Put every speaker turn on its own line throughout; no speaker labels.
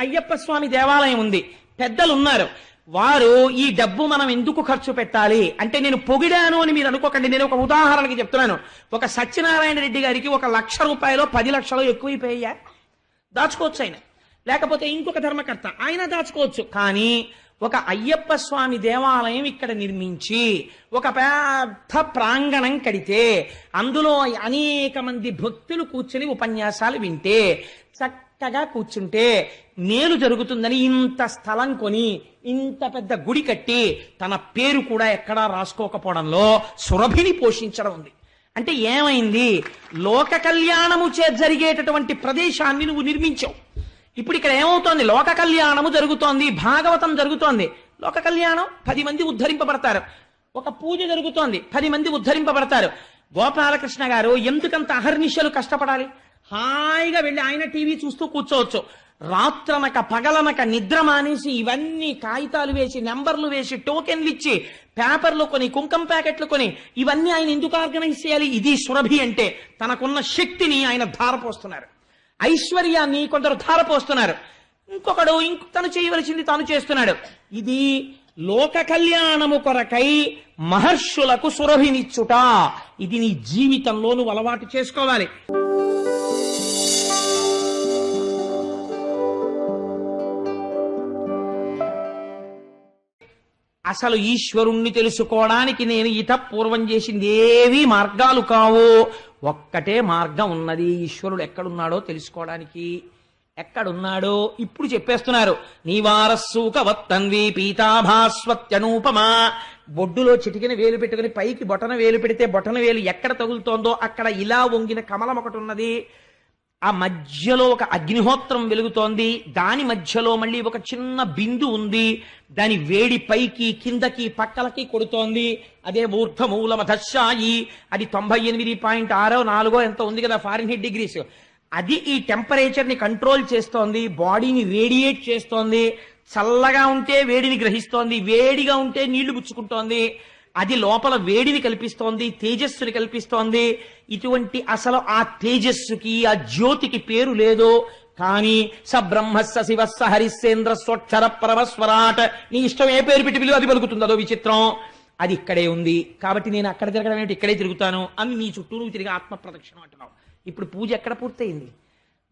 అయ్యప్ప స్వామి దేవాలయం ఉంది. పెద్దలు ఉన్నారు వారు ఈ డబ్బు మనం ఎందుకు ఖర్చు పెట్టాలి? అంటే నేను పొగిడాను అని మీరు అనుకోకండి. నేను ఒక ఉదాహరణకి చెప్తున్నాను. ఒక సత్యనారాయణ రెడ్డి గారికి ఒక లక్ష రూపాయలు పది లక్షలు ఎక్కువైపోయా దాచుకోవచ్చు ఆయన. లేకపోతే ఇంకొక ధర్మకర్త. ఆయన దాచుకోవచ్చు. కానీ ఒక అయ్యప్ప స్వామి దేవాలయం ఇక్కడ నిర్మించి ఒక పెద్ద ప్రాంగణం కడితే అందులో అనేక మంది భక్తులు కూర్చుని ఉపన్యాసాలు వింటే చక్క చక్కగా కూర్చుంటే మేలు జరుగుతుందని ఇంత స్థలం కొని ఇంత పెద్ద గుడి కట్టి తన పేరు కూడా ఎక్కడా రాసుకోకపోవడంలో సురభిని పోషించడం ఉంది. అంటే ఏమైంది? లోక కళ్యాణము చే జరిగేటటువంటి ప్రదేశాన్ని నువ్వు నిర్మించావు. ఇప్పుడు ఇక్కడ ఏమవుతోంది? లోక కళ్యాణము జరుగుతోంది భాగవతం జరుగుతోంది. లోక కళ్యాణం పది మంది ఉద్ధరింపబడతారు. ఒక పూజ జరుగుతోంది పది మంది ఉద్ధరింపబడతారు. గోపాలకృష్ణ గారు ఎందుకంత అహర్నిశలు కష్టపడాలి? హాయిగా వెళ్ళి ఆయన టీవీ చూస్తూ కూర్చోవచ్చు. రాత్రనక పగలనక నిద్ర మానేసి ఇవన్నీ కాగితాలు వేసి నెంబర్లు వేసి టోకెన్లు ఇచ్చి పేపర్లు కొని కుంకం ప్యాకెట్లు కొని ఇవన్నీ ఆయన ఎందుకు ఆర్గనైజ్ చేయాలి? ఇది సురభి అంటే తనకున్న శక్తిని ఆయన ధారపోస్తున్నారు. ఐశ్వర్యాన్ని కొందరు ధారపోస్తున్నారు. ఇంకొకడు ఇంక తను చేయవలసింది తాను చేస్తున్నాడు. ఇది లోక కళ్యాణము కొరకై మహర్షులకు సురభినిచ్చుట. ఇది నీ జీవితంలో నువ్వు అలవాటు చేసుకోవాలి. అసలు ఈశ్వరుణ్ణి తెలుసుకోవడానికి నేను ఇత పూర్వం చేసింది ఏవి మార్గాలు కావు. ఒక్కటే మార్గం ఉన్నది. ఈశ్వరుడు ఎక్కడున్నాడో తెలుసుకోవడానికి ఎక్కడున్నాడో ఇప్పుడు చెప్పేస్తున్నారు. నీవారస్సూక వత్తన్వి పీతాభాస్వత్యనూపమా. బొడ్డులో చిటికిన వేలు పెట్టుకుని పైకి బొటన వేలు పెడితే బొటన వేలు ఎక్కడ తగులుతోందో అక్కడ ఇలా వంగిన కమలం ఒకటి ఉన్నది. ఆ మధ్యలో ఒక అగ్నిహోత్రం వెలుగుతోంది. దాని మధ్యలో మళ్ళీ ఒక చిన్న బిందు ఉంది. దాని వేడి పైకి కిందకి పక్కలకి కొడుతోంది. అదే మూర్ధమూల మధశాయి అది తొంభై ఎనిమిది పాయింట్ ఆరో నాలుగో ఎంత ఉంది కదా ఫారిన్ హీట్ డిగ్రీస్. అది ఈ టెంపరేచర్ని కంట్రోల్ చేస్తోంది. బాడీని రేడియేట్ చేస్తోంది. చల్లగా ఉంటే వేడిని గ్రహిస్తోంది. వేడిగా ఉంటే నీళ్ళు గుచ్చుకుంటోంది అది లోపల వేడిని కల్పిస్తోంది తేజస్సుని కల్పిస్తోంది. ఇటువంటి అసలు ఆ తేజస్సుకి ఆ జ్యోతికి పేరు లేదు. కానీ స బ్రహ్మస్స శివస్స హరిశ్చేంద్ర స్వక్షర పరమస్వరాట్. నీ ఇష్టం ఏ పేరు పెట్టి పిలువ అది పలుకుతుంది. అదో విచిత్రం. అది ఇక్కడే ఉంది. కాబట్టి నేను అక్కడ తిరగడం ఏమిటి? ఇక్కడే తిరుగుతాను. అని నీ చుట్టూ నువ్వు తిరిగి ఆత్మ ప్రదక్షిణం అంటున్నావు. ఇప్పుడు పూజ ఎక్కడ పూర్తయింది?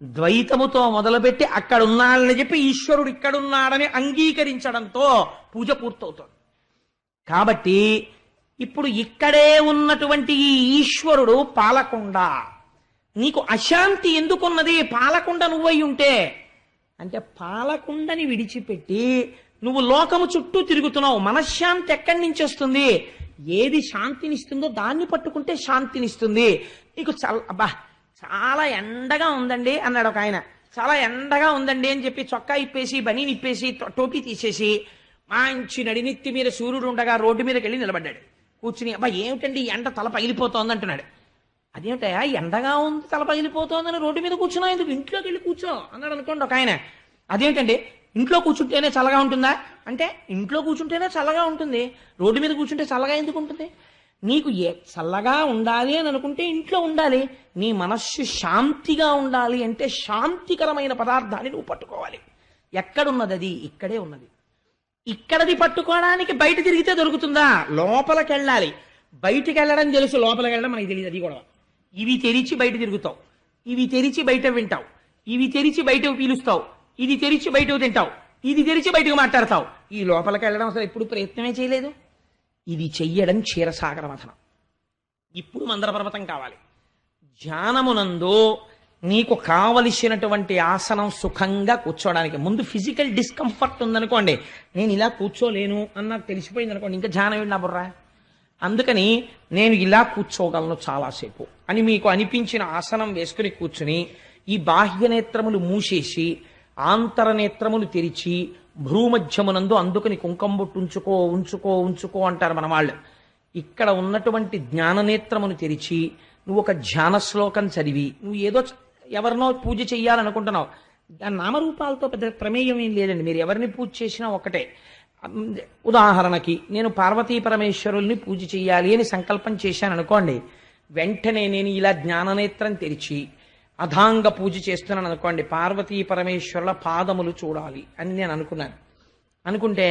ద్వైతముతో మొదలుపెట్టి అక్కడున్నాడని చెప్పి ఈశ్వరుడు ఇక్కడున్నాడని అంగీకరించడంతో పూజ పూర్తవుతుంది. కాబట్టి ఇప్పుడు ఇక్కడే ఉన్నటువంటి ఈ ఈశ్వరుడు పాలకొండ. నీకు అశాంతి ఎందుకున్నది? పాలకొండ నువ్వై ఉంటే. అంటే పాలకుండని విడిచిపెట్టి నువ్వు లోకము చుట్టూ తిరుగుతున్నావు. మనశ్శాంతి ఎక్కడి నుంచి వస్తుంది? ఏది శాంతినిస్తుందో దాన్ని పట్టుకుంటే శాంతినిస్తుంది. నీకు చల్ అబ్బా చాలా ఎండగా ఉందండి అన్నాడు ఒక ఆయన. చాలా ఎండగా ఉందండి అని చెప్పి చొక్కా ఇప్పేసి బనీని ఇప్పేసి టోపీ తీసేసి మంచి నడినిత్తి మీద సూర్యుడు ఉండగా రోడ్డు మీదకి వెళ్ళి నిలబడ్డాడు. కూర్చుని అబ్బా ఏమిటండి ఎండ తల పగిలిపోతోంది? అంటున్నాడు. అదేమిటయా ఎండగా ఉంది తల పగిలిపోతోందని రోడ్డు మీద కూర్చున్నా ఎందుకు ఇంట్లోకి వెళ్ళి కూర్చో? అన్నాడు అనుకోండి ఒక ఆయన. అదేమిటండి ఇంట్లో కూర్చుంటేనే చల్లగా ఉంటుందా? అంటే ఇంట్లో కూర్చుంటేనే చల్లగా ఉంటుంది. రోడ్డు మీద కూర్చుంటే చల్లగా ఎందుకు ఉంటుంది? నీకు ఏ చల్లగా ఉండాలి అని అనుకుంటే ఇంట్లో ఉండాలి. నీ మనస్సు శాంతిగా ఉండాలి అంటే శాంతికరమైన పదార్థాన్ని నువ్వు పట్టుకోవాలి. ఎక్కడున్నది అది? ఇక్కడే ఉన్నది. ఇక్కడది పట్టుకోవడానికి బయట తిరిగితే దొరుకుతుందా? లోపలికి వెళ్ళాలి బయటికి వెళ్ళడం తెలుసు లోపలికి వెళ్ళడం మనకి తెలియదు అది కూడా ఇవి తెరిచి బయట తిరుగుతావు. ఇవి తెరిచి బయట వింటావు. ఇవి తెరిచి బయటకు పీలుస్తావు. ఇది తెరిచి బయటకు తింటావు. ఇది తెరిచి బయటకు మాట్లాడతావు. ఈ లోపలికి వెళ్ళడం అసలు ఎప్పుడు ప్రయత్నమే చేయలేదు. ఇది చెయ్యడం క్షీరసాగర మథనం ఇప్పుడు మందర పర్వతం కావాలి. ధ్యానమునందు నీకు కావలసినటువంటి ఆసనం సుఖంగా కూర్చోవడానికి. ముందు ఫిజికల్ డిస్కంఫర్ట్ ఉందనుకోండి. నేను ఇలా కూర్చోలేను అన్నది తెలిసిపోయింది అనుకోండి ఇంకా ధ్యానం నా బుర్రా? అందుకని నేను ఇలా కూర్చోగలను చాలాసేపు. అని మీకు అనిపించిన ఆసనం వేసుకుని కూర్చుని ఈ బాహ్య నేత్రములు మూసేసి ఆంతరనేత్రములు తెరిచి భ్రూమధ్యమునందు అందుకని కుంకం బొట్టు ఉంచుకో ఉంచుకో ఉంచుకో అంటారు మన వాళ్ళు ఇక్కడ ఉన్నటువంటి జ్ఞాననేత్రమును తెరిచి నువ్వు ఒక ధ్యాన శ్లోకం చదివి నువ్వు ఏదో ఎవరినో పూజ చేయాలనుకుంటున్నావు దాని నామరూపాలతో పెద్ద ప్రమేయం ఏం లేదండి. మీరు ఎవరిని పూజ చేసినా ఒకటే ఉదాహరణకి నేను పార్వతీ పరమేశ్వరుల్ని పూజ చేయాలి అని సంకల్పం చేశాను అనుకోండి వెంటనే నేను ఇలా జ్ఞాననేత్రం తెరిచి అధాంగ పూజ చేస్తున్నాను అనుకోండి పార్వతీ పరమేశ్వరుల పాదములు చూడాలి అని నేను అనుకున్నాను. అనుకుంటే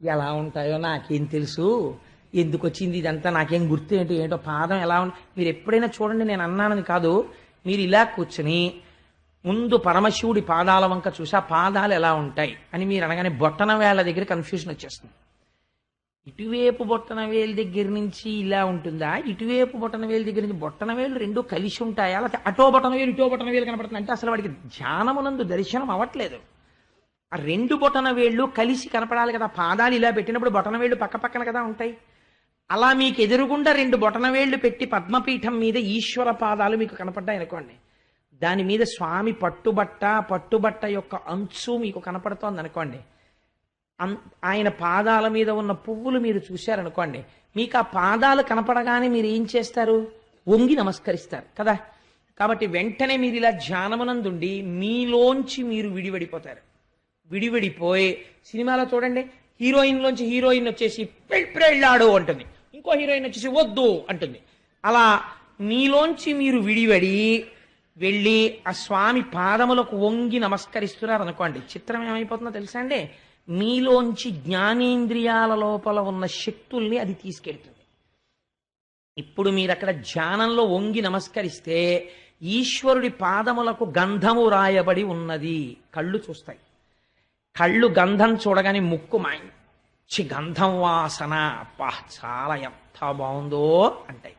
ఎలా ఉంటాయో నాకేం తెలుసు? ఎందుకు వచ్చింది ఇదంతా? నాకేం గుర్తు ఏంటో? ఏంటో పాదం ఎలా ఉంది మీరు ఎప్పుడైనా చూడండి నేను అన్నానని కాదు. మీరు ఇలా కూర్చుని ముందు పరమశివుడి పాదాల వంక చూసి ఆ పాదాలు ఎలా ఉంటాయి అని మీరు అనగానే బొట్టన వేళ దగ్గర కన్ఫ్యూజన్ వచ్చేస్తుంది. ఇటువైపు బొట్టన వేలు దగ్గర నుంచి ఇలా ఉంటుందా? ఇటువైపు బొట్టన వేలు దగ్గర నుంచి బొట్టన వేలు రెండు కలిసి ఉంటాయా? లేకపోతే అటో బొట్టన వేలు ఇటో బొట్టన వేలు కనపడుతుంది అంటే అసలు వాడికి ధ్యానమునందు దర్శనం అవ్వట్లేదు. ఆ రెండు బొటన వేళ్ళు కలిసి కనపడాలి కదా పాదాలు ఇలా పెట్టినప్పుడు బొటన వేళ్ళు పక్క పక్కన కదా ఉంటాయి. అలా మీకు ఎదురుగుండా రెండు బొటనవేళ్ళు పెట్టి పద్మపీఠం మీద ఈశ్వర పాదాలు మీకు కనపడ్డాయి అనుకోండి. దాని మీద స్వామి పట్టుబట్ట పట్టుబట్ట యొక్క అంచు మీకు కనపడుతోంది అనుకోండి. ఆయన పాదాల మీద ఉన్న పువ్వులు మీరు చూశారనుకోండి. మీకు ఆ పాదాలు కనపడగానే మీరు ఏం చేస్తారు? వంగి నమస్కరిస్తారు కదా. కాబట్టి వెంటనే మీరు ఇలా ధ్యానమునందుండి మీలోంచి మీరు విడివడిపోతారు. విడివిడిపోయి సినిమాలో చూడండి హీరోయిన్లోంచి హీరోయిన్ వచ్చేసి పెళ్ళాడు అంటుంది. ఇంకో హీరోయిన్ వచ్చేసి వద్దు అంటుంది. అలా మీలోంచి మీరు విడివడి వెళ్ళి ఆ స్వామి పాదములకు వంగి నమస్కరిస్తున్నారు అనుకోండి చిత్రం ఏమైపోతుందో తెలుసా అండి? మీలోంచి జ్ఞానేంద్రియాల లోపల ఉన్న శక్తుల్ని అది తీసుకెళ్తుంది. ఇప్పుడు మీరు అక్కడ ధ్యానంలో వంగి నమస్కరిస్తే ఈశ్వరుడి పాదములకు గంధము రాయబడి ఉన్నది. కళ్ళు చూస్తాయి. కళ్ళు గంధం చూడగానే ముక్కు చి గంధం వాసన. అప్పా చాలా ఎంత బాగుందో అంటాయి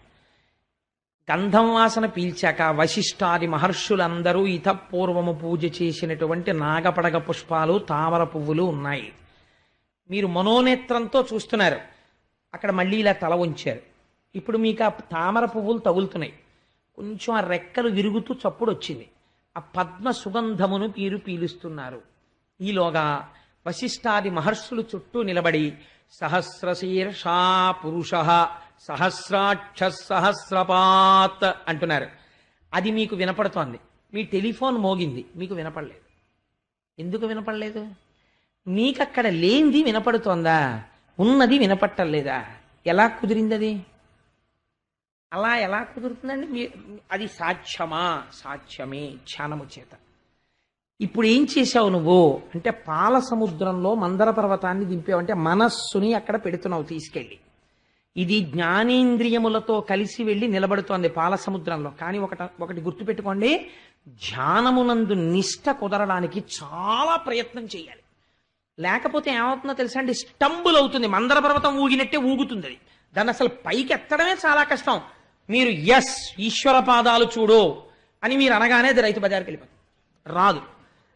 గంధం వాసన పీల్చాక వశిష్ఠాది మహర్షులందరూ ఇతపూర్వము పూజ చేసినటువంటి నాగపడగ పుష్పాలు తామర పువ్వులు ఉన్నాయి. మీరు మనోనేత్రంతో చూస్తున్నారు. అక్కడ మళ్ళీ ఇలా తల ఉంచారు ఇప్పుడు మీకు ఆ తామర పువ్వులు తగులుతున్నాయి. కొంచెం ఆ రెక్కలు విరుగుతూ చప్పుడు వచ్చింది ఆ పద్మ సుగంధమును మీరు పీలుస్తున్నారు. ఈలోగా వశిష్టాది మహర్షులు చుట్టూ నిలబడి సహస్రశీర్షా పురుష సహస్రాక్ష సహస్రపాత్ అంటున్నారు. అది మీకు వినపడుతోంది. మీ టెలిఫోన్ మోగింది. మీకు వినపడలేదు. ఎందుకు వినపడలేదు? మీకు అక్కడ లేనిది వినపడుతోందా? ఉన్నది వినపట్టలేదా? ఎలా కుదిరింది అది అలా ఎలా కుదురుతుందండి? మీ అది సాధ్యమా? సాధ్యమే. ధ్యానము చేత. ఇప్పుడు ఏం చేశావు నువ్వు? అంటే పాల సముద్రంలో మందర పర్వతాన్ని దింపావు. అంటే మనస్సుని అక్కడ పెడుతున్నావు తీసుకెళ్ళి. ఇది జ్ఞానేంద్రియములతో కలిసి వెళ్ళి నిలబడుతోంది పాల సముద్రంలో. కానీ ఒకట ఒకటి గుర్తుపెట్టుకోండి ధ్యానమునందు నిష్ట కుదరడానికి చాలా ప్రయత్నం చేయాలి. లేకపోతే ఏమవుతుందో తెలుసా అండి? స్టంబుల్ అవుతుంది మందర పర్వతం ఊగినట్టే ఊగుతుంది అది. దాన్ని అసలు పైకి ఎత్తడమే చాలా కష్టం. మీరు ఎస్ ఈశ్వర పాదాలు చూడు అని మీరు అనగానే అది రైతు బజార్కి వెళ్ళిపోతుంది. రాదు.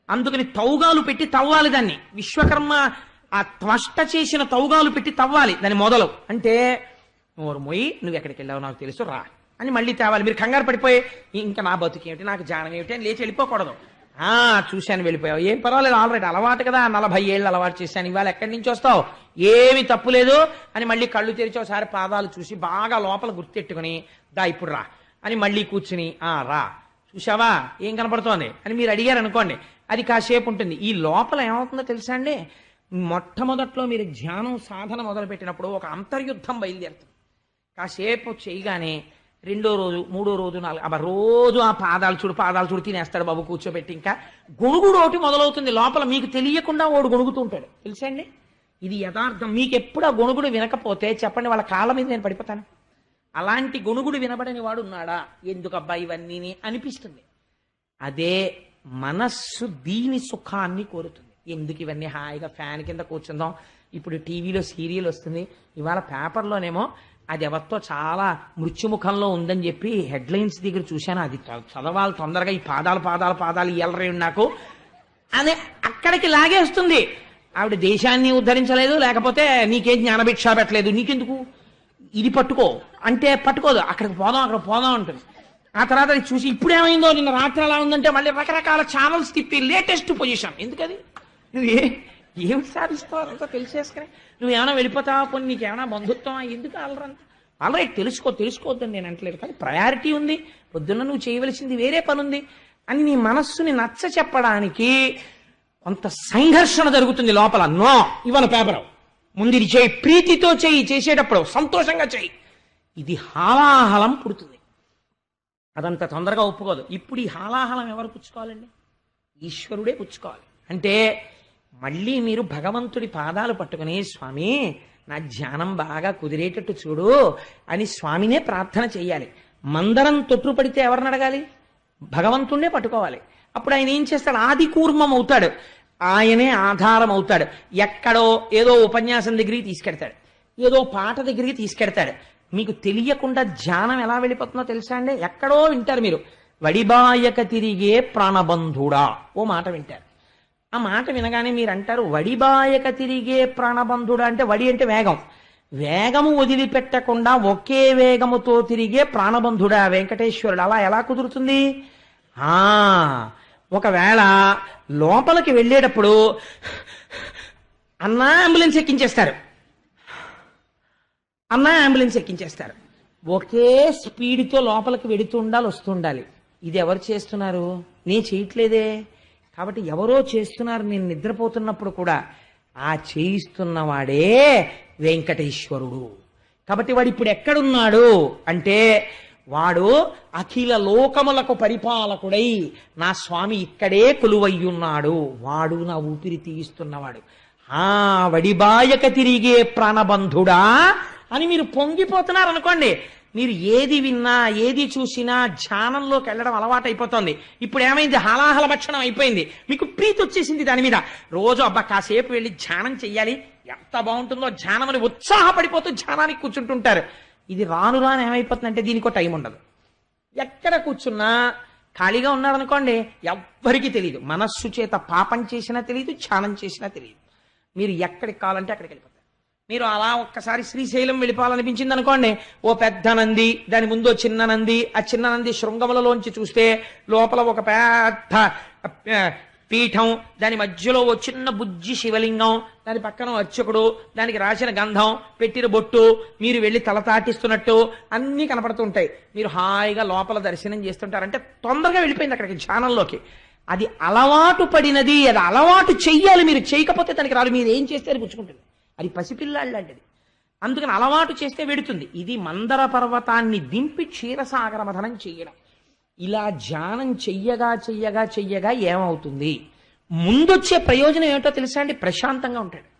అందుకని తౌగాలు పెట్టి తవ్వాలి దాన్ని. విశ్వకర్మ ఆ త్వష్ట చేసిన తౌగాలు పెట్టి తవ్వాలి. దాని మొదలు. అంటే నోరు మొయ్యి నువ్వు ఎక్కడికి వెళ్ళావు నాకు తెలుసు రా. అని మళ్ళీ తేవాలి. మీరు కంగారు పడిపోయి ఇంకా నా బతుకేమిటి నాకు జానం ఏమిటి అని లేచి వెళ్ళిపోకూడదు. ఆ చూశాను వెళ్ళిపోయావు. ఏం పర్వాలేదు ఆల్రెడీ అలవాటు కదా. నలభై ఏళ్ళు అలవాటు చేశాను. ఇవాళ ఎక్కడి నుంచి వస్తావు? ఏమి తప్పు లేదు అని మళ్ళీ కళ్ళు తెరిచి ఒకసారి పాదాలు చూసి బాగా లోపల గుర్తెట్టుకుని దా ఇప్పుడు రా. అని మళ్ళీ కూర్చుని ఆ రా. చూసావా ఏం కనపడుతోంది? అని మీరు అడిగారు అనుకోండి అది కాసేపు ఉంటుంది. ఈ లోపల ఏమవుతుందో తెలుసా అండి? మొట్టమొదట్లో మీరు ధ్యానం సాధన మొదలుపెట్టినప్పుడు ఒక అంతర్యుద్ధం బయలుదేరుతుంది. కాసేపు చేయగానే రెండో రోజు మూడో రోజు నాలుగు అబ్బా రోజు ఆ పాదాలు చూడు పాదాలు చూడు తినేస్తాడు బాబు కూర్చోబెట్టి. ఇంకా గొణుగుడు ఒకటి మొదలవుతుంది. లోపల మీకు తెలియకుండా వాడు గొణుగుతూ ఉంటాడు. తెలుసా అండి? ఇది యథార్థం. మీకు ఎప్పుడు ఆ గొణుగుడు వినకపోతే చెప్పండి వాళ్ళ కాళ్ళ మీద నేను పడిపోతాను. అలాంటి గొణుగుడు వినబడని వాడు ఉన్నాడా? ఎందుకబ్బా ఇవన్నీ అనిపిస్తుంది. అదే మనస్సు దీని సుఖాన్ని కోరుతుంది. ఎందుకు ఇవన్నీ హాయిగా ఫ్యాన్ కింద కూర్చుందాం? ఇప్పుడు టీవీలో సీరియల్ వస్తుంది. ఇవాళ పేపర్లోనేమో అది ఎవరితో చాలా మృత్యుముఖంలో ఉందని చెప్పి హెడ్లైన్స్ దగ్గర చూశాను. అది చదవాలి తొందరగా. ఈ పాదాలు పాదాలు పాదాలు ఇయ్యలరే నాకు అని అక్కడికి లాగేస్తుంది ఆవిడ దేశాన్ని ఉద్ధరించలేదు లేకపోతే నీకేం జ్ఞానభిక్ష పెట్టలేదు. నీకెందుకు? ఇది పట్టుకో. అంటే పట్టుకోదు. అక్కడికి పోదాం అక్కడ పోదాం ఉంటుంది ఆ తర్వాత అది చూసి ఇప్పుడు ఏమైందో నిన్న రాత్రి అలా ఉందంటే మళ్ళీ రకరకాల ఛానల్స్ తిప్పి లేటెస్ట్ పొజిషన్ ఎందుకది? నువ్వు ఏ ఏం సాధిస్తావు? అంతా తెలిసేసుకుని నువ్వు ఏమైనా వెళ్ళిపోతావా? పోనీ నీకు ఏమైనా బంధుత్వమా? ఎందుకు అలరంత? ఆల్రెడీ తెలుసుకో తెలుసుకోవద్దని నేను అంటలేదు కానీ ప్రయారిటీ ఉంది. పొద్దున్న నువ్వు చేయవలసింది వేరే పని ఉంది అని నీ మనస్సుని నచ్చ చెప్పడానికి కొంత సంఘర్షణ జరుగుతుంది లోపల. నో! ఇవాళ పేపర్ ముందు ఇది చేయి. ప్రీతితో చేయి. చేసేటప్పుడు సంతోషంగా చేయి. ఇది హాలాహలం పుడుతుంది. అదంత తొందరగా ఒప్పుకోదు. ఇప్పుడు ఈ హాలాహలం ఎవరు పుచ్చుకోవాలండి? ఈశ్వరుడే పుచ్చుకోవాలి. అంటే మళ్ళీ మీరు భగవంతుడి పాదాలు పట్టుకుని స్వామి నా ధ్యానం బాగా కుదిరేటట్టు చూడు అని స్వామినే ప్రార్థన చేయాలి. మందరం తొట్టు పడితే ఎవరిని అడగాలి? భగవంతుణ్ణే పట్టుకోవాలి. అప్పుడు ఆయన ఏం చేస్తాడు? ఆది కూర్మం అవుతాడు. ఆయనే ఆధారం అవుతాడు. ఎక్కడో ఏదో ఉపన్యాసం దగ్గరికి తీసుకెడతాడు. ఏదో పాట దగ్గరికి తీసుకెడతాడు. మీకు తెలియకుండా ధ్యానం ఎలా వెళ్ళిపోతుందో తెలుసా అండి? ఎక్కడో వింటారు మీరు. వడిబాయక తిరిగే ప్రాణబంధుడా. ఓ మాట వింటారు. ఆ మాట వినగానే మీరు అంటారు వడిబాయక తిరిగే ప్రాణబంధుడా అంటే వడి అంటే వేగం. వేగము వదిలిపెట్టకుండా ఒకే వేగముతో తిరిగే ప్రాణబంధుడా వెంకటేశ్వరుడు. అలా ఎలా కుదురుతుంది? ఆ ఒకవేళ లోపలికి వెళ్ళేటప్పుడు అన్నా అంబులెన్స్ ఎక్కించేస్తారు. అన్న అంబులెన్స్ ఎక్కించేస్తారు. ఒకే స్పీడ్తో లోపలికి వెడుతూ ఉండాలి వస్తుండాలి ఇది ఎవరు చేస్తున్నారు? నేను చేయట్లేదే. కాబట్టి ఎవరో చేస్తున్నారు నేను నిద్రపోతున్నప్పుడు కూడా ఆ చేయిస్తున్నవాడే వెంకటేశ్వరుడు. కాబట్టి వాడు ఇప్పుడు ఎక్కడున్నాడు అంటే వాడు అఖిల లోకములకు పరిపాలకుడై నా స్వామి ఇక్కడే కొలువయ్యున్నాడు. వాడు నా ఊపిరి తీయిస్తున్నవాడు. ఆ వడిబాయక తిరిగే ప్రాణబంధుడా అని మీరు పొంగిపోతున్నారు అనుకోండి మీరు ఏది విన్నా ఏది చూసినా ధ్యానంలోకి వెళ్ళడం అలవాటైపోతుంది. ఇప్పుడు ఏమైంది? హలాహల భక్షణం అయిపోయింది. మీకు ప్రీతి వచ్చేసింది దాని మీద. రోజు అబ్బా కాసేపు వెళ్ళి ధ్యానం చెయ్యాలి. ఎంత బాగుంటుందో ధ్యానం అని ఉత్సాహపడిపోతూ ధ్యానానికి కూర్చుంటుంటారు. ఇది రాను రాను ఏమైపోతుందంటే దీనికో టైం ఉండదు. ఎక్కడ కూర్చున్నా ఖాళీగా ఉన్నారనుకోండి ఎవ్వరికీ తెలియదు మనస్సు చేత పాపం చేసినా తెలియదు ధ్యానం చేసినా తెలియదు మీరు ఎక్కడికి కావాలంటే అక్కడికి వెళ్ళిపోతారు. మీరు అలా ఒక్కసారి శ్రీశైలం వెళ్ళిపోవాలనిపించింది అనుకోండి ఓ పెద్ద నంది దాని ముందు చిన్న నంది ఆ చిన్న నంది శృంగములలోంచి చూస్తే లోపల ఒక పెద్ద పీఠం దాని మధ్యలో ఓ చిన్న బుజ్జి శివలింగం దాని పక్కన అర్చకుడు దానికి రాసిన గంధం పెట్టిన బొట్టు మీరు వెళ్ళి తల తాటిస్తున్నట్టు అన్నీ కనపడుతుంటాయి. మీరు హాయిగా లోపల దర్శనం చేస్తుంటారంటే తొందరగా వెళ్ళిపోయింది అక్కడికి ధ్యానంలోకి. అది అలవాటు పడినది అది అలవాటు చెయ్యాలి మీరు చేయకపోతే దానికి రాదు. మీరు ఏం చేస్తే అది పుచ్చుకుంటుంది? అది పసిపిల్లాళ్ళు లాంటిది. అందుకని అలవాటు చేస్తే వెడుతుంది. ఇది మందర పర్వతాన్ని దింపి క్షీరసాగర మథనం చేయడం. ఇలా ధ్యానం చెయ్యగా చెయ్యగా చెయ్యగా ఏమవుతుంది? ముందొచ్చే ప్రయోజనం ఏమిటో తెలుసా అండి? ప్రశాంతంగా ఉంటాడు.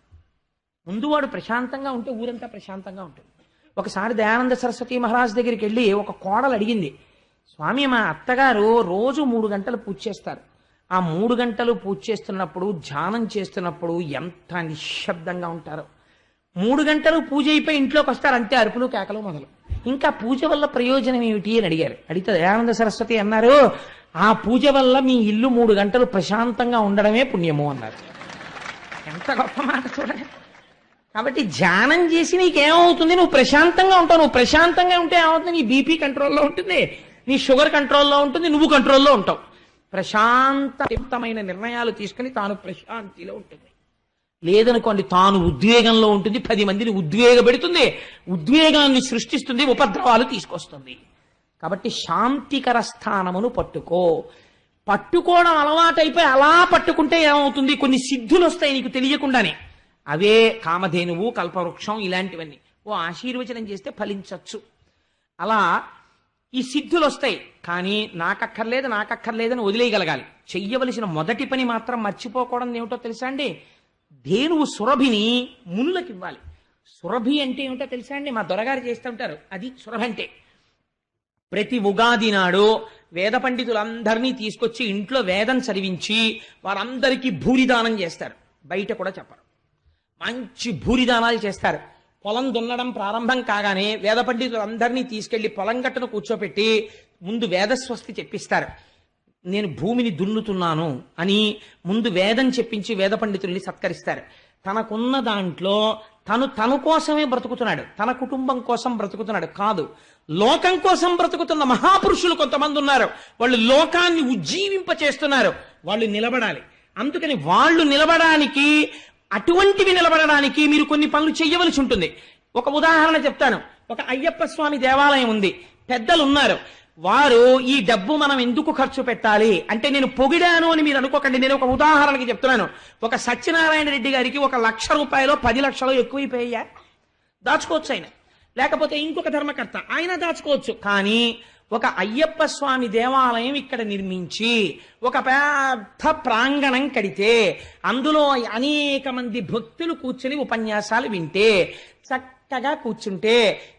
ముందు వాడు ప్రశాంతంగా ఉంటే ఊరంతా ప్రశాంతంగా ఉంటుంది. ఒకసారి దయానంద సరస్వతి మహారాజ్ దగ్గరికి వెళ్ళి ఒక కోడలు అడిగింది స్వామి మా అత్తగారు రోజు మూడు గంటలు పూజ చేస్తారు. ఆ మూడు గంటలు పూజ చేస్తున్నప్పుడు ధ్యానం చేస్తున్నప్పుడు ఎంత నిశ్శబ్దంగా ఉంటారో. మూడు గంటలు పూజ అయిపోయి ఇంట్లోకి వస్తారు అంతే అరుపులు కేకలు మొదలు. ఇంకా పూజ వల్ల ప్రయోజనం ఏమిటి అని అడిగారు. అడిగితే దయానంద సరస్వతి అన్నారు ఆ పూజ వల్ల మీ ఇల్లు మూడు గంటలు ప్రశాంతంగా ఉండడమే పుణ్యము అన్నారు. ఎంత గొప్ప మాట చూడండి. కాబట్టి ధ్యానం చేసి నీకేమవుతుంది? నువ్వు ప్రశాంతంగా ఉంటావు. నువ్వు ప్రశాంతంగా ఉంటే ఏమవుతుంది? నీ బీపీ కంట్రోల్లో ఉంటుంది నీ షుగర్ కంట్రోల్లో ఉంటుంది నువ్వు కంట్రోల్లో ఉంటావు. ప్రశాంతయుక్తమైన నిర్ణయాలు తీసుకుని తాను ప్రశాంతిలో ఉంటుంది. లేదనుకోండి తాను ఉద్వేగంలో ఉంటుంది పది మందిని ఉద్వేగపెడుతుంది ఉద్వేగాన్ని సృష్టిస్తుంది ఉపద్రవాలు తీసుకొస్తుంది. కాబట్టి శాంతికర స్థానమును పట్టుకో. పట్టుకోవడం అలవాటైపోయి అలా పట్టుకుంటే ఏమవుతుంది? కొన్ని సిద్ధులు వస్తాయి నీకు తెలియకుండానే. అవే కామధేనువు కల్పవృక్షం ఇలాంటివన్నీ. ఓ ఆశీర్వచనం చేస్తే ఫలించవచ్చు అలా ఈ సిద్ధులు వస్తాయి కానీ నాకక్కర్లేదు నాకక్కర్లేదని వదిలేయగలగాలి. చెయ్యవలసిన మొదటి పని మాత్రం మర్చిపోకూడదు ఏమిటో తెలుసా అండి? ధేనువు సురభిని మునులకు ఇవ్వాలి సురభి అంటే ఏమిటో తెలుసా అండి? మా దొరగారు చేస్తూ ఉంటారు. అది సురభి అంటే ప్రతి ఉగాది నాడు వేద పండితులందరినీ తీసుకొచ్చి ఇంట్లో వేదం చదివించి వారందరికీ భూరిదానం చేస్తారు. బయట కూడా చెప్పరు. మంచి భూరిదానాలు చేస్తారు. పొలం దున్నడం ప్రారంభం కాగానే వేద పండితులందరినీ తీసుకెళ్ళి పొలం గట్టును కూర్చోపెట్టి ముందు వేదస్వస్తి చెప్పిస్తారు. నేను భూమిని దున్నుతున్నాను అని ముందు వేదం చెప్పించి వేద పండితుల్ని సత్కరిస్తారు. తనకున్న దాంట్లో తను తన కోసమే బ్రతుకుతున్నాడు. తన కుటుంబం కోసం బ్రతుకుతున్నాడు కాదు. లోకం కోసం బ్రతుకుతున్న మహాపురుషులు కొంతమంది ఉన్నారు. వాళ్ళు లోకాన్ని ఉజ్జీవింప చేస్తున్నారు వాళ్ళు నిలబడాలి. అందుకని వాళ్ళు నిలబడానికి అటువంటివి నిలబడడానికి మీరు కొన్ని పనులు చేయవలసి ఉంటుంది. ఒక ఉదాహరణ చెప్తాను. ఒక అయ్యప్ప స్వామి దేవాలయం ఉంది. పెద్దలు ఉన్నారు వారు ఈ డబ్బు మనం ఎందుకు ఖర్చు పెట్టాలి? అంటే నేను పొగిడాను అని మీరు అనుకోకండి. నేను ఒక ఉదాహరణకి చెప్తున్నాను. ఒక సత్యనారాయణ రెడ్డి గారికి ఒక లక్ష రూపాయలు పది లక్షలు ఎక్కువైపోయా దాచుకోవచ్చు ఆయన. లేకపోతే ఇంకొక ధర్మకర్త. ఆయన దాచుకోవచ్చు. కానీ ఒక అయ్యప్ప స్వామి దేవాలయం ఇక్కడ నిర్మించి ఒక పెద్ద ప్రాంగణం కడితే అందులో అనేక మంది భక్తులు కూర్చుని ఉపన్యాసాలు వింటే చక్కగా కూర్చుంటే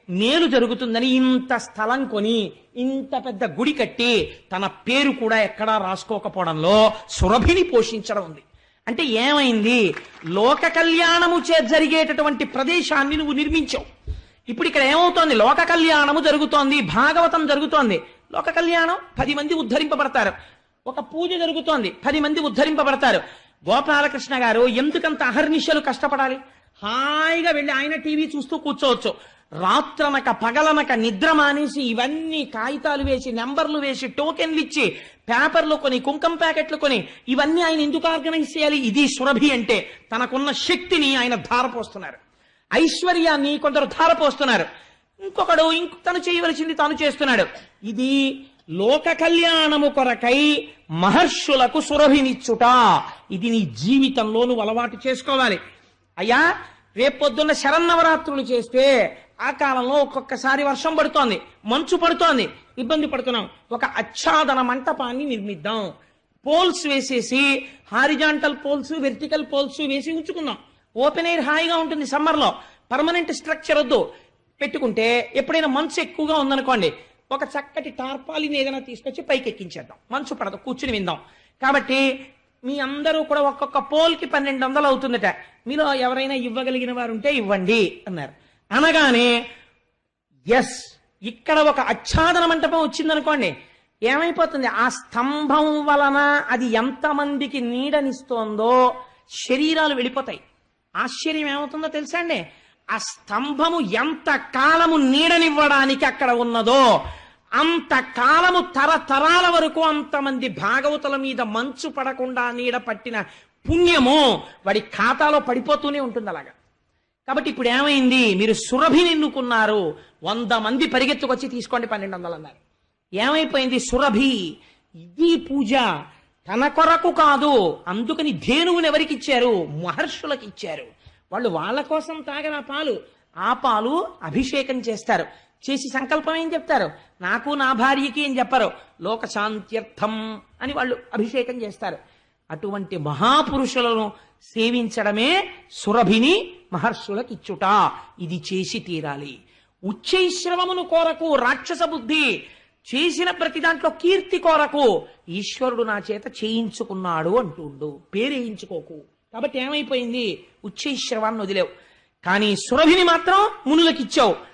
మేలు జరుగుతుందని ఇంత స్థలం కొని ఇంత పెద్ద గుడి కట్టి తన పేరు కూడా ఎక్కడా రాసుకోకపోవడంలో సురభిని పోషించడం ఉంది. అంటే ఏమైంది? లోక కళ్యాణము చే జరిగేటటువంటి ప్రదేశాన్ని నువ్వు నిర్మించావు. ఇప్పుడు ఇక్కడ ఏమవుతోంది? లోక కళ్యాణము జరుగుతోంది భాగవతం జరుగుతోంది. లోక కళ్యాణం పది మంది ఉద్ధరింపబడతారు. ఒక పూజ జరుగుతోంది పది మంది ఉద్ధరింపబడతారు. గోపాలకృష్ణ గారు ఎందుకంత అహర్నిశలు కష్టపడాలి? హాయిగా వెళ్ళి ఆయన టీవీ చూస్తూ కూర్చోవచ్చు. రాత్రనక పగలనక నిద్ర మానేసి ఇవన్నీ కాగితాలు వేసి నెంబర్లు వేసి టోకెన్లు ఇచ్చి పేపర్లు కొని కుంకం ప్యాకెట్లు కొని ఇవన్నీ ఆయన ఎందుకు ఆర్గనైజ్ చేయాలి? ఇది సురభి అంటే తనకున్న శక్తిని ఆయన ధారపోస్తున్నారు. ఐశ్వర్యాన్ని కొందరు ధారపోస్తున్నారు. ఇంకొకడు ఇంక తను చేయవలసింది తాను చేస్తున్నాడు. ఇది లోక కళ్యాణము కొరకై మహర్షులకు సురభినిచ్చుట ఇది నీ జీవితంలో నువ్వు అలవాటు చేసుకోవాలి. అయ్యా రేపొద్దున్న శరన్నవరాత్రులు చేస్తే ఆ కాలంలో ఒక్కొక్కసారి వర్షం పడుతోంది మంచు పడుతోంది ఇబ్బంది పడుతున్నాం. ఒక ఆచ్ఛాదన మంటపాన్ని నిర్మిద్దాం. పోల్స్ వేసేసి హారిజాంటల్ పోల్స్ వెర్టికల్ పోల్స్ వేసి ఉంచుకుందాం. ఓపెన్ ఎయిర్ హాయిగా ఉంటుంది సమ్మర్లో. పర్మనెంట్ స్ట్రక్చర్ వద్దు. పెట్టుకుంటే ఎప్పుడైనా మంచు ఎక్కువగా ఉందనుకోండి ఒక చక్కటి టార్పాలిని ఏదైనా తీసుకొచ్చి పైకి ఎక్కించేద్దాం మంచు పడదు కూర్చుని విందాం. కాబట్టి మీ అందరూ కూడా ఒక్కొక్క పోల్కి పన్నెండు వందలు అవుతుందట. మీలో ఎవరైనా ఇవ్వగలిగిన వారు ఉంటే ఇవ్వండి అన్నారు. అనగానే ఎస్ ఇక్కడ ఒక ఆచ్ఛాదన మంటపం వచ్చిందనుకోండి ఏమైపోతుంది? ఆ స్తంభం వలన అది ఎంతమందికి నీడనిస్తోందో శరీరాలు వెళ్ళిపోతాయి. ఆశ్చర్యం ఏమవుతుందో తెలుసా అండి? ఆ స్తంభము ఎంత కాలము నీడనివ్వడానికి అక్కడ ఉన్నదో అంత కాలము తరతరాల వరకు అంతమంది భాగవతుల మీద మంచు పడకుండా నీడ పట్టిన పుణ్యము వాడి ఖాతాలో పడిపోతూనే ఉంటుంది అలాగా. కాబట్టి ఇప్పుడు ఏమైంది? మీరు సురభిని ఎన్నుకున్నారు వంద మంది పరిగెత్తుకొచ్చి తీసుకోండి పన్నెండు వందలు అన్నారు. ఏమైపోయింది? సురభి ఇది పూజ తన కొరకు కాదు. అందుకని ధేనువుని ఎవరికి ఇచ్చారు మహర్షులకు ఇచ్చారు వాళ్ళు వాళ్ళ కోసం తాగన పాలు ఆ పాలు అభిషేకం చేస్తారు. చేసి సంకల్పం ఏం చెప్తారు? నాకు నా భార్యకి ఏం చెప్పరు. లోకశాంత్యర్థం అని వాళ్ళు అభిషేకం చేస్తారు. అటువంటి మహాపురుషులను సేవించడమే సురభిని మహర్షులకు ఇచ్చుట ఇది చేసి తీరాలి. ఉచ్చైశ్రవమును కోరకు రాక్షస బుద్ధి చేసిన ప్రతి దాంట్లో కీర్తి కొరకు ఈశ్వరుడు నా చేత చేయించుకున్నాడు అంటుండు. పేరేయించుకోకు కాబట్టి ఏమైపోయింది? ఉచ్చైశ్రవాన్ని వదిలేవు. కానీ సురభిని మాత్రం మునులకిచ్చావు.